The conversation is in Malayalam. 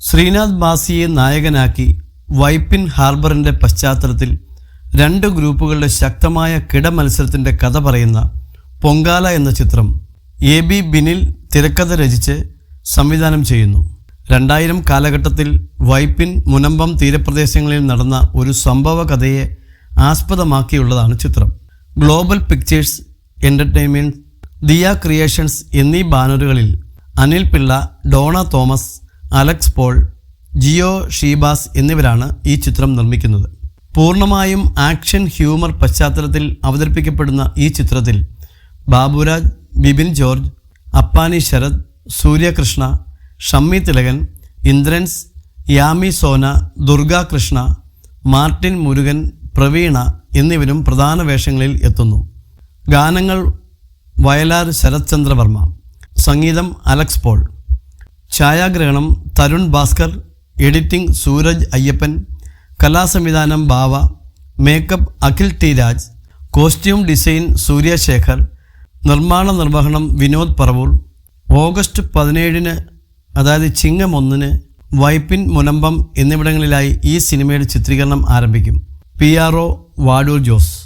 ശ്രീനാഥ് മാസിയെ നായകനാക്കി വൈപ്പിൻ ഹാർബറിന്റെ പശ്ചാത്തലത്തിൽ രണ്ട് ഗ്രൂപ്പുകളുടെ ശക്തമായ കിടമത്സരത്തിന്റെ കഥ പറയുന്ന പൊങ്കാല എന്ന ചിത്രം എ ബി ബിനിൽ തിരക്കഥ രചിച്ച് സംവിധാനം ചെയ്യുന്നു. രണ്ടായിരം കാലഘട്ടത്തിൽ വൈപ്പിൻ മുനമ്പം തീരപ്രദേശങ്ങളിൽ നടന്ന ഒരു സംഭവ കഥയെ ആസ്പദമാക്കിയുള്ളതാണ് ചിത്രം. Global pictures entertainment Diya creations എന്നീ ബാനറുകളിൽ Anil Pillai Donna Thomas Alex Paul Jio Sheebas എന്നിവരാണ് ഈ ചിത്രം നിർമ്മിക്കുന്നത്. പൂർണമായും ആക്ഷൻ ഹ്യൂമർ പശ്ചാത്തലത്തിൽ അവതരിപ്പിക്കപ്പെടുന്ന ഈ ചിത്രത്തിൽ ബാബുരാജ് ബിപിൻ ജോർജ് അപ്പാനി ശരത് സൂര്യകൃഷ്ണ ഷമ്മി തിലകൻ ഇന്ദ്രൻസ് യാമി സോന ദുർഗാ കൃഷ്ണ മാർട്ടിൻ മുരുകൻ പ്രവീണ എന്നിവരും പ്രധാന വേഷങ്ങളിൽ എത്തുന്നു. ഗാനങ്ങൾ വയലാർ ശരത്ചന്ദ്ര വർമ്മ സംഗീതം അലക്സ് പോൾ. ഛായാഗ്രഹണം Tarun Bhaskar editing Sooraj Ayyappan കലാസംവിധാനം Bava makeup Akhil T Raj costume design Suryasekhar നിർമ്മാണ നിർവഹണം വിനോദ് പറവൂർ. ഓഗസ്റ്റ് പതിനേഴിന് അതായത് ചിങ്ങം ഒന്നിന് വൈപ്പിൻ മുനമ്പം എന്നിവിടങ്ങളിലായി ഈ സിനിമയുടെ ചിത്രീകരണം ആരംഭിക്കും. P R O Vadoor Jose.